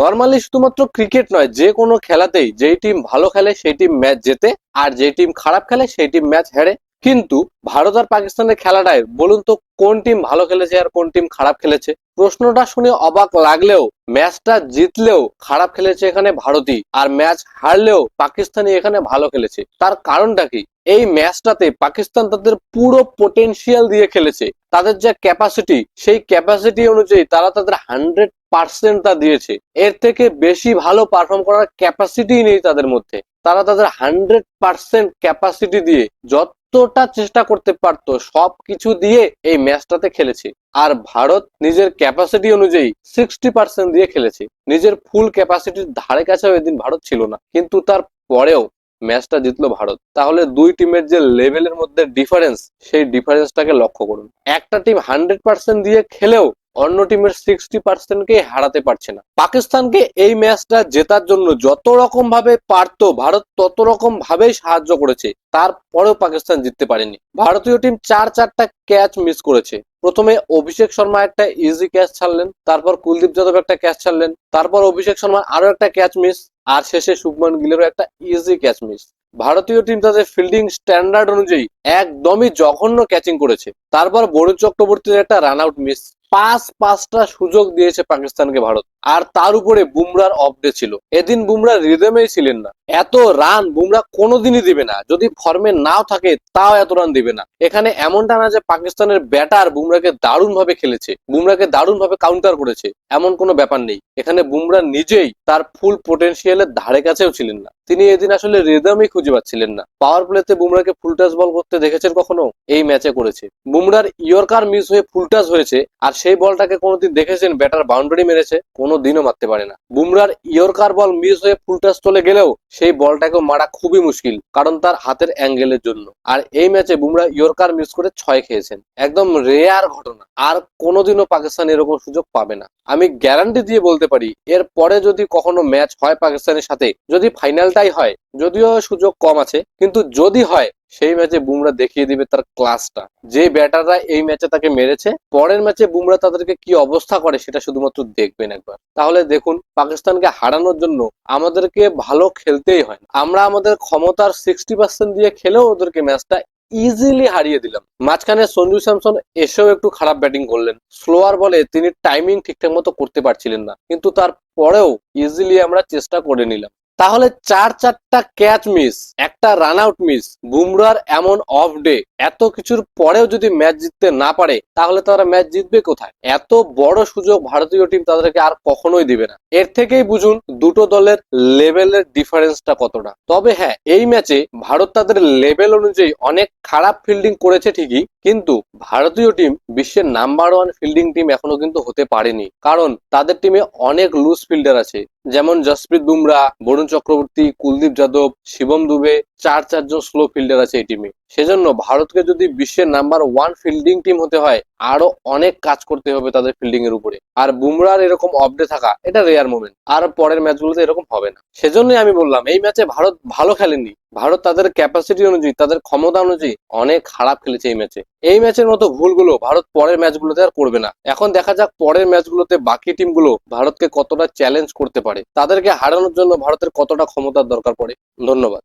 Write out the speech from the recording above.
Normally শুধুমাত্র cricket নয়, যে কোনো খেলাতেই, যেই টিম ভালো খেলে সেই টিম ম্যাচ জেতে, আর যেই টিম খারাপ খেলে সেই টিম ম্যাচ হেরে। কিন্তু ভারত আর পাকিস্তানের খেলাটায় বলুন তো কোন টিম ভালো খেলেছে আর কোন টিম খারাপ খেলেছে? প্রশ্নটা শুনে অবাক লাগলেও ম্যাচটা জিতলেও খারাপ খেলেছে এখানে ভারতই, আর ম্যাচ হারলেও পাকিস্তানি এখানে ভালো খেলেছে। তার কারণটা কি? এই ম্যাচটাতে পাকিস্তান তাদের পুরো পোটেনশিয়াল দিয়ে খেলেছে। তাদের যে ক্যাপাসিটি সেই ক্যাপাসিটি অনুযায়ী তারা তাদের হান্ড্রেড পার্সেন্টটা দিয়েছে। এর থেকে বেশি ভালো পারফর্ম করার ক্যাপাসিটি নেই তাদের মধ্যে। তারা তাদের হান্ড্রেড পার্সেন্ট ক্যাপাসিটি দিয়ে যতটা চেষ্টা করতে পারতো সব কিছু দিয়ে এই ম্যাচটাতে খেলেছে। আর ভারত নিজের ক্যাপাসিটি অনুযায়ী সিক্সটি পার্সেন্ট দিয়ে খেলেছে। নিজের ফুল ক্যাপাসিটির ধারে কাছেও এদিন ভারত ছিল না। কিন্তু তার পরেও ম্যাচটা জিতলো ভারত। তাহলে দুই টিমের যে লেভেলের মধ্যে ডিফারেন্স সেই ডিফারেন্সটাকে লক্ষ্য করুন। একটা টিম হান্ড্রেড পার্সেন্ট দিয়ে খেলেও অন্য টিমের সিক্সটি পার্সেন্টকে হারাতে পারছে না। পাকিস্তানকে এই ম্যাচটা জেতার জন্য যত রকম ভাবে পারতো, ভারত তত রকম ভাবেই সাহায্য করেছে। তারপরেও পাকিস্তান জিততে পারেনি। ভারতীয় টিম চার চারটা ক্যাচ মিস করেছে। প্রথমে অভিষেক শর্মা একটা ইজি ক্যাচ ছাড়লেন, তারপর কুলদীপ যাদব একটা ক্যাচ ছাড়লেন, তারপর অভিষেক শর্মা আরও একটা ক্যাচ মিস আর শেষে শুভমান গিলেরও একটা ইজি ক্যাচ মিস ভারতীয় টিম তাদের ফিল্ডিং স্ট্যান্ডার্ড অনুযায়ী একদমই জঘন্য ক্যাচিং করেছে। তারপর বরুণ চক্রবর্তীর একটা রান আউট মিস পাঁচ পাঁচটা সুযোগ দিয়েছে পাকিস্তানকে ভারত। আর তার উপরে বুমরার অফ ডে ছিল। এদিন বুমরা রিদমেই ছিলেন না। এত রান বুমরা কোনোদিনই দিবে না। যদি ফর্মে নাও থাকে, তাও এত রান দিবে না। এখানে এমনটা না যে পাকিস্তানের ব্যাটার বুমরাকে দারুণ ভাবে খেলেছে, বুমরাকে দারুণ ভাবে কাউন্টার করেছে, এমন কোনো ব্যাপার নেই। এখানে বুমরা নিজেই তার ফুল পোটেনশিয়ালের ধারে কাছেও ছিলেন না। তিনি এদিন আসলে রিদমই খুঁজে পাচ্ছিলেন না। পাওয়ার প্লেতে বুমরাকে ফুল টাচ বল করতে দেখেছেন কখনো? এই ম্যাচে করেছে। বুমরার ইয়র্কার মিস হয়ে ফুল টাচ হয়েছে, আর সেই বলটাকে কোনোদিন দেখেছেন? ব্যাটার বাউন্ডারি মেরেছে। কোনো দিনও মারতে পারে না। বুমরার ইয়র্কার বল মিস হয়ে ফুল টাচ চলে গেলেও সেই বলটাকে মারা খুবই মুশকিল, কারণ তার হাতের অ্যাঙ্গেলের জন্য। আর এই ম্যাচে বুমরা ইয়র্কার মিস করে ছয় খেয়েছেন। একদম রেয়ার ঘটনা। আর কোনোদিনও পাকিস্তান এরকম সুযোগ পাবে না। আমি গ্যারান্টি দিয়ে বলতে পারি, এর পরে যদি কখনো ম্যাচ হয় পাকিস্তানের সাথে, যদি ফাইনালটাই হয়, যদিও সুযোগ কম আছে, কিন্তু যদি হয় সেই ম্যাচে বুমরা দেখিয়ে দিবে তার ক্লাসটা যে ব্যাটাররা এই ম্যাচে তাকে মেরেছে, পরের ম্যাচে বুমরা তাদেরকে কি অবস্থা করে সেটা শুধুমাত্র দেখবেন একবার। তাহলে দেখুন, পাকিস্তানকে হারানোর জন্য আমাদেরকে ভালো খেলতেই হয় আমরা আমাদের ক্ষমতার সিক্সটি পার্সেন্ট দিয়ে খেলেও ওদেরকে ম্যাচটা ইজিলি হারিয়ে দিলাম। মাঝখানে সঞ্জু স্যামসন এসেও একটু খারাপ ব্যাটিং করলেন। স্লোয়ার বলে তিনি টাইমিং ঠিকঠাক মতো করতে পারছিলেন না। কিন্তু তারপরেও ইজিলি আমরা চেষ্টা করে নিলাম। তাহলে চার চারটা ক্যাচ মিস একটা রান আউট মিস বুমরার এমন অফ ডে এত কিছুর পরেও যদি ম্যাচ জিততে না পারে, তাহলে তারা ম্যাচ জিতবে কোথায়? এত বড় সুযোগ ভারতীয় টিম তাদেরকে আর কখনোই দিবে না। এর থেকেই বুঝুন দুটো দলের লেভেলের ডিফারেন্সটা কতটা। তবে হ্যাঁ এই ম্যাচে ভারত তাদের লেভেল অনুযায়ী অনেক খারাপ ফিল্ডিং করেছে ঠিকই কিন্তু ভারতীয় টিম বিশ্বের নাম্বার ওয়ান ফিল্ডিং টিম এখনও কিন্তু হতে পারেনি। কারণ তাদের টিমে অনেক লুজ ফিল্ডার আছে। যেমন জসপ্রীত বুমরা, বরুণ চক্রবর্তী, কুলদীপ যাদব, শিবম দুবে চার চারজন স্লো ফিল্ডার আছে এই টিমে সেজন্য ভারতকে যদি বিশ্বের নাম্বার ওয়ান ফিল্ডিং টিম হতে হয়, আরও অনেক কাজ করতে হবে তাদের ফিল্ডিং এর উপরে। আর বুমরার এরকম অফডে থাকা, এটা রেয়ার মোমেন্ট আর পরের ম্যাচগুলোতে এরকম হবে না। সেজন্যই আমি বললাম, এই ম্যাচে ভারত ভালো খেলেনি। ভারত তাদের ক্যাপাসিটি অনুযায়ী, তাদের ক্ষমতা অনুযায়ী অনেক খারাপ খেলেছে এই ম্যাচে এই ম্যাচের মতো ভুলগুলো ভারত পরের ম্যাচগুলোতে আর করবে না। এখন দেখা যাক পরের ম্যাচগুলোতে বাকি টিমগুলো ভারতকে কতটা চ্যালেঞ্জ করতে পারে। তাদেরকে হারানোর জন্য ভারতের কতটা ক্ষমতার দরকার পড়ে। ধন্যবাদ।